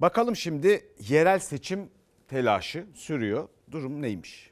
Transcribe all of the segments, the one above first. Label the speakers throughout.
Speaker 1: Bakalım şimdi yerel seçim telaşı sürüyor. Durum neymiş?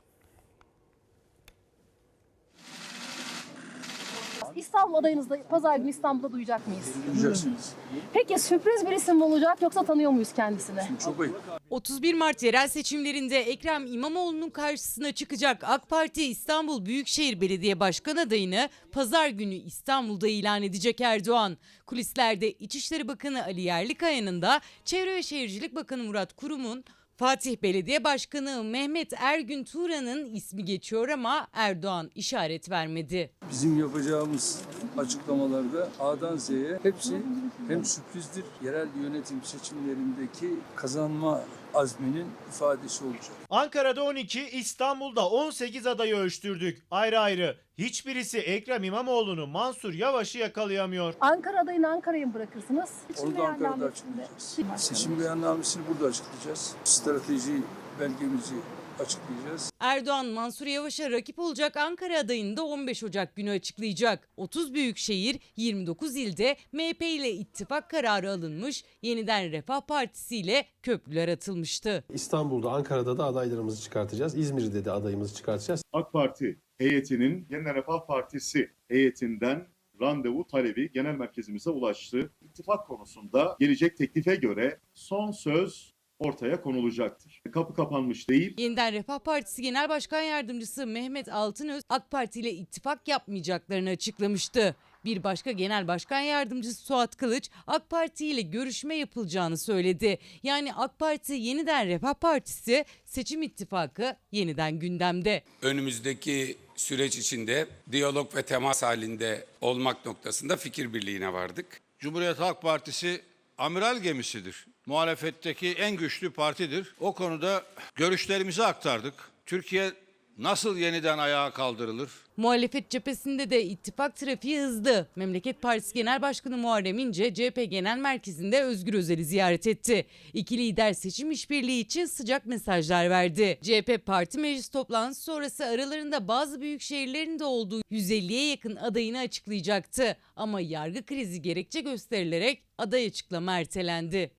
Speaker 2: İstanbul adayınızda pazar günü İstanbul'da duyacak mıyız?
Speaker 3: Duyacaksınız.
Speaker 2: Peki sürpriz bir isim mi olacak yoksa tanıyor muyuz kendisini?
Speaker 3: Çok ayıp.
Speaker 4: 31 Mart yerel seçimlerinde Ekrem İmamoğlu'nun karşısına çıkacak AK Parti İstanbul Büyükşehir Belediye Başkan adayını pazar günü İstanbul'da ilan edecek Erdoğan. Kulislerde İçişleri Bakanı Ali Yerlikaya'nın da Çevre ve Şehircilik Bakanı Murat Kurum'un Fatih Belediye Başkanı Mehmet Ergün Turan'ın ismi geçiyor ama Erdoğan işaret vermedi.
Speaker 3: Bizim yapacağımız açıklamalarda A'dan Z'ye hepsi hem sürprizdir, yerel yönetim seçimlerindeki kazanma azminin ifadesi olacak.
Speaker 5: Ankara'da 12, İstanbul'da 18 adayı ölçtürdük. Ayrı ayrı. Hiçbirisi Ekrem İmamoğlu'nu Mansur Yavaş'ı yakalayamıyor.
Speaker 2: Ankara adayını Ankara'ya mı bırakırsınız?
Speaker 3: Onu da Ankara'da açıklayacağız. Seçim beyannamesini burada açıklayacağız. Strateji belgemizi açıklayacağız.
Speaker 4: Erdoğan Mansur Yavaş'a rakip olacak Ankara adayını da 15 Ocak günü açıklayacak. 30 büyükşehir, 29 ilde MHP ile ittifak kararı alınmış, yeniden Refah Partisi ile köprüler atılmıştı.
Speaker 6: İstanbul'da, Ankara'da da adaylarımızı çıkartacağız. İzmir'de de adayımızı çıkartacağız.
Speaker 7: AK Parti heyetinin Yeniden Refah Partisi heyetinden randevu talebi genel merkezimize ulaştı. İttifak konusunda gelecek teklife göre son söz ortaya konulacaktır. Kapı kapanmış değil.
Speaker 4: Yeniden Refah Partisi Genel Başkan Yardımcısı Mehmet Altınöz AK Parti ile ittifak yapmayacaklarını açıklamıştı. Bir başka Genel Başkan Yardımcısı Suat Kılıç AK Parti ile görüşme yapılacağını söyledi. Yani AK Parti yeniden Refah Partisi seçim ittifakı yeniden gündemde.
Speaker 8: önümüzdeki süreç içinde diyalog ve temas halinde olmak noktasında fikir birliğine vardık.
Speaker 9: Cumhuriyet Halk Partisi amiral gemisidir. Muhalefetteki en güçlü partidir. O konuda görüşlerimizi aktardık. Türkiye nasıl yeniden ayağa kaldırılır?
Speaker 4: Muhalefet cephesinde de ittifak trafiği hızlı. Memleket Partisi Genel Başkanı Muharrem İnce CHP Genel Merkezi'nde Özgür Özel'i ziyaret etti. İki lider seçim işbirliği için sıcak mesajlar verdi. CHP Parti Meclis toplantısı sonrası aralarında bazı büyük şehirlerin de olduğu 150'ye yakın adayını açıklayacaktı. Ama yargı krizi gerekçe gösterilerek aday açıklama ertelendi.